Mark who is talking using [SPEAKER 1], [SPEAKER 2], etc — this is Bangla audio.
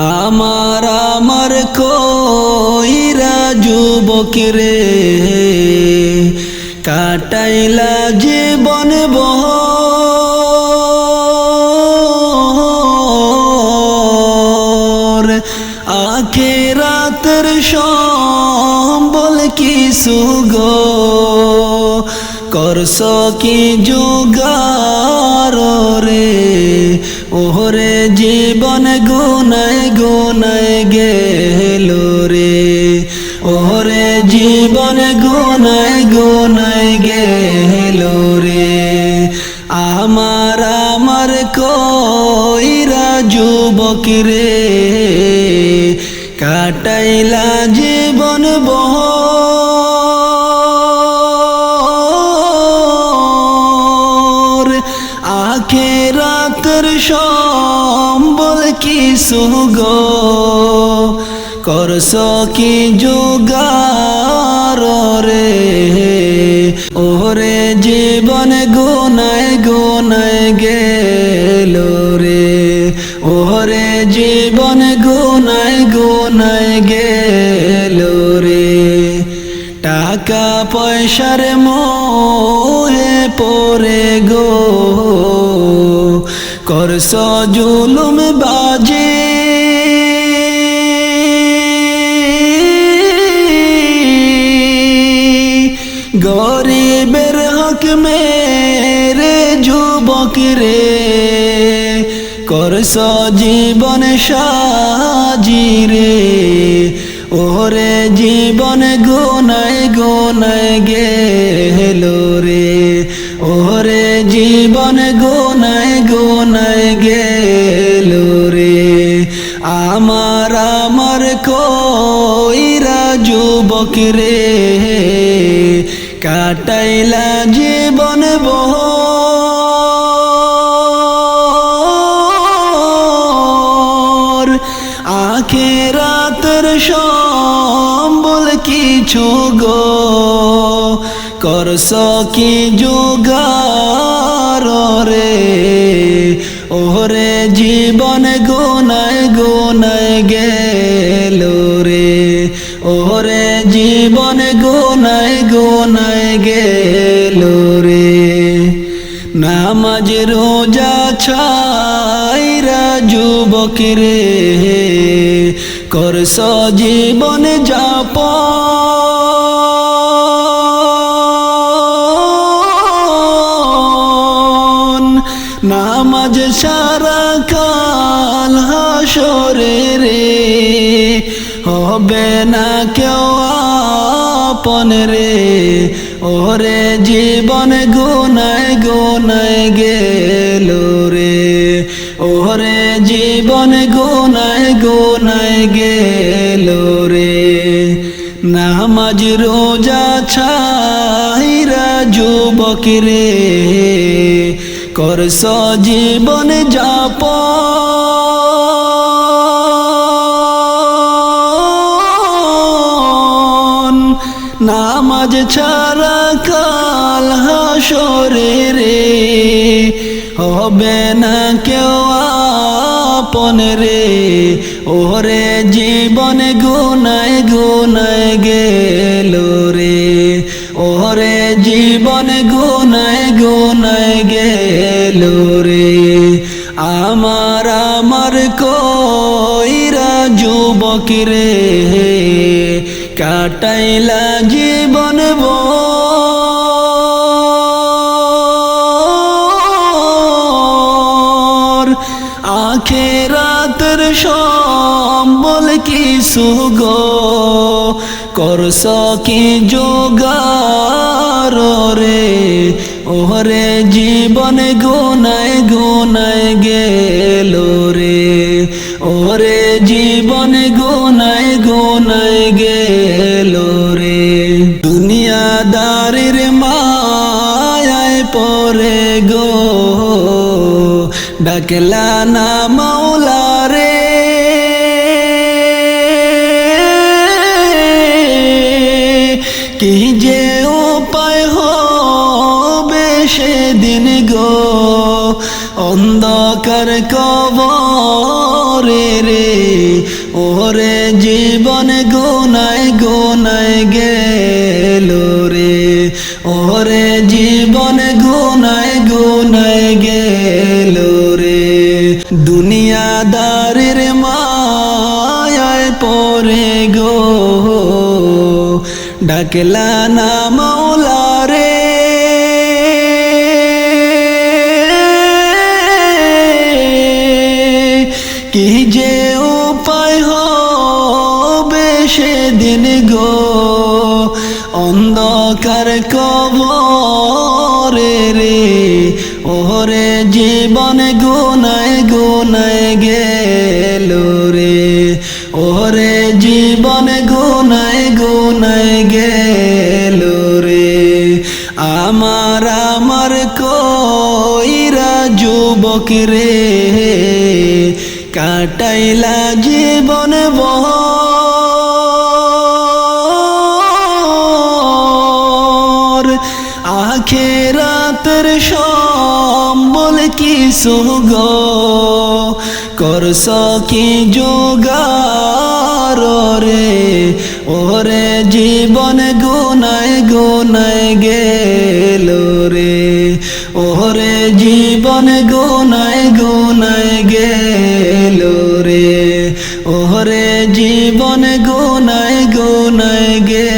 [SPEAKER 1] আমার আমার কইরা যুবক রে কাটাইলা জীবন বহর আখে রাতের সম্বল কি সুগো করস কি যুগার কইরা যুবক রে? কাটাইলা জীবন বহর। আখে রাতের সম্বল কি সুগো করস কি যোগার রে? ওরে জীবন গুনায় গুনায় গেল রে। ওরে জীবন গুনায় গুনায় গেল রে। টাকা পয়সার মোহে পরে গো। করস জুলুম বাজে। গরিবের হক মেরে যুবক রে। করস জীবন সাজি রে ওরে জীবন গুনায় গুনায় গেল রে। ওরে জীবন গুনায় গুনায় গেল রে। আমার আমার কইরা যুবক রে, কাটাইলা জীবন বহর কিছু গো? করস কি যোগার রে? ওরে জীবন গুনায় গুনায় গেল রে। ওরে জীবন গুনায় গুনায় গেল রে। নামাজ রোজা ছাইরা রে। করস জীবন যাপ নামাজ সারা কাল হাসরে রে, হবে না কেউ আপন রে। ওরে জীবন গুনায় গুনায় গেল রে, ওরে জীবন গুনায় নামাজ রোজা ছাইরা যুবক রে করস জীবন যাপ নামাজ ছাড়া কাল হাসরে রে। হবে না কেউ আপন রে। ওরে জীবন গুনায় গুনায় গেল রে। ওরে জীবন গুনায় গুনায় গেল রে। আমার আমার কইরা যুবক রে। কাটাইলা জীবন আখে রাতের সম্বল কি সুগো করস কি যোগার রে? ওরে জীবন গুনায় গুনায় গেল রে। ওরে জীবন গুনায় গুনায় গেল রে। দুনিয়াদারের মায়ায় পরে গো। ডাকলা না মাওলা রে। কি যে উপায় হবে সেদিন গো। অন্ধকার কবরে রে ওরে জীবন গুনায় গুনায় গেল রে। ওরে জীবন গুনায় গুনায় গেল রে। দুনিয়াদারের মায়ায় পরে গো। ডাকলা না মাওলা রে। কি যে উপায় হবে সেদিন গো। অন্ধকার কবরে রে ওরে জীবন গুনায় গুনায় গেল রে। ওরে জীবন গুনায় গুনায় গেল রে। আমার আমার কইরা যুবক রে কাটাইলা জীবন বহর আখেরাতের সম্বল কি সুগ করস কি যোগার রে? ওরে জীবন গুনায় গুনায় গেল রে। ওরে জীবন গুনায় ভরে জীবন গোনায় গোনায় গে